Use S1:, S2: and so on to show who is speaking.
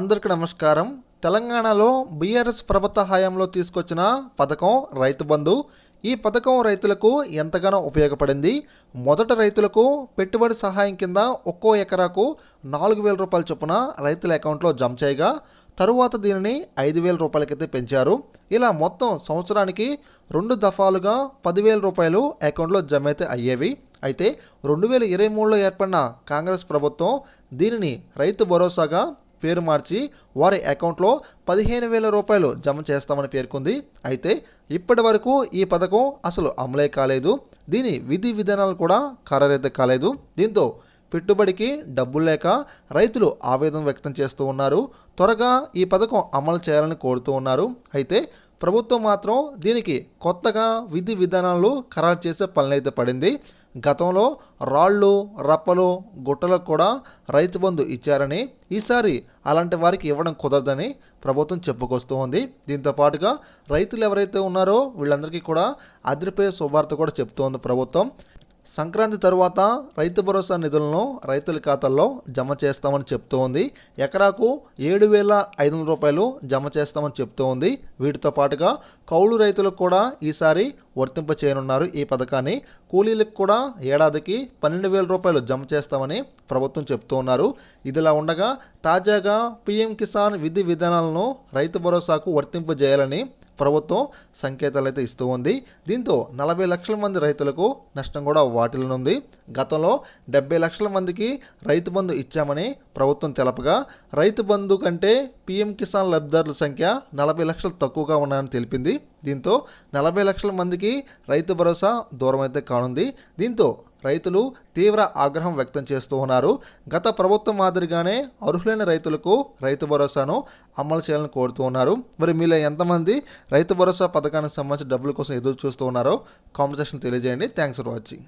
S1: అందరికీ నమస్కారం. తెలంగాణలో బీఆర్ఎస్ ప్రభుత్వ హయాంలో తీసుకొచ్చిన పథకం రైతు బంధు. ఈ పథకం రైతులకు ఎంతగానో ఉపయోగపడింది. మొదట రైతులకు పెట్టుబడి సహాయం కింద ఒక్కో ఎకరాకు నాలుగు వేల రూపాయల చొప్పున రైతుల అకౌంట్లో జమ చేయగా తరువాత దీనిని ఐదు వేల రూపాయలకైతే పెంచారు. ఇలా మొత్తం సంవత్సరానికి రెండు దఫాలుగా పదివేల రూపాయలు అకౌంట్లో జమ అయితే అయ్యేవి. అయితే రెండు వేల ఇరవై మూడులో ఏర్పడిన కాంగ్రెస్ ప్రభుత్వం దీనిని రైతు భరోసాగా పేరు మార్చి వారి అకౌంట్లో పదిహేను వేల రూపాయలు జమ చేస్తామని పేర్కొంది. అయితే ఇప్పటి వరకు ఈ పథకం అసలు అమలే కాలేదు. దీని విధి విధానాలు కూడా ఖరారైతే కాలేదు. దీంతో పెట్టుబడికి డబ్బులు లేక రైతులు ఆవేదన వ్యక్తం చేస్తూ ఉన్నారు. త్వరగా ఈ పథకం అమలు చేయాలని కోరుతూ ఉన్నారు. అయితే ప్రభుత్వం మాత్రం దీనికి కొత్తగా విధి విధానాలు ఖరారు చేసే పనులైతే పడింది. గతంలో రాళ్ళు రప్పలు గుట్టలకు కూడా రైతు బంధు ఇచ్చారని ఈసారి అలాంటి వారికి ఇవ్వడం కుదరదని ప్రభుత్వం చెప్పుకొస్తూ ఉంది. దీంతో పాటుగా రైతులు ఎవరైతే ఉన్నారో వీళ్ళందరికీ కూడా అదిరిపోయే శుభార్త కూడా చెప్తోంది ప్రభుత్వం. సంక్రాంతి తరువాత రైతు భరోసా నిధులను రైతుల ఖాతాల్లో జమ చేస్తామని చెప్తూ ఉంది ఎకరాకు ఏడు వేల ఐదు వందల రూపాయలు జమ చేస్తామని చెప్తూ ఉంది వీటితో పాటుగా కౌలు రైతులకు కూడా ఈసారి వర్తింప చేయనున్నారు ఈ పథకాన్ని. కూలీలకు కూడా ఏడాదికి పన్నెండు వేల రూపాయలు జమ చేస్తామని ప్రభుత్వం చెప్తూ ఉన్నారు ఇదిలా ఉండగా తాజాగా పీఎం కిసాన్ విధి విధానాలను రైతు భరోసాకు వర్తింపజేయాలని ప్రభుత్వం సంకేతాలు అయితే ఇస్తూ ఉంది. దీంతో నలభై లక్షల మంది రైతులకు నష్టం కూడా వాటిల్లనుంది. గతంలో డెబ్బై లక్షల మందికి రైతు బంధు ఇచ్చామని ప్రభుత్వం తెలపగా రైతు బంధు కంటే పీఎం కిసాన్ లబ్ధిదారుల సంఖ్య నలభై లక్షలు తక్కువగా ఉన్నాయని తెలిపింది. దీంతో నలభై లక్షల మందికి రైతు భరోసా దూరమైతే కానుంది. దీంతో రైతులు తీవ్ర ఆగ్రహం వ్యక్తం చేస్తూ ఉన్నారు. గత ప్రభుత్వం మాదిరిగానే అర్హులైన రైతులకు రైతు భరోసాను అమలు చేయాలని కోరుతూ ఉన్నారు. మరి మీలో ఎంతమంది రైతు భరోసా పథకానికి సంబంధించి డబ్బుల కోసం ఎదురు చూస్తూ ఉన్నారో కాంపిటీషన్ తెలియజేయండి. Thanks for watching.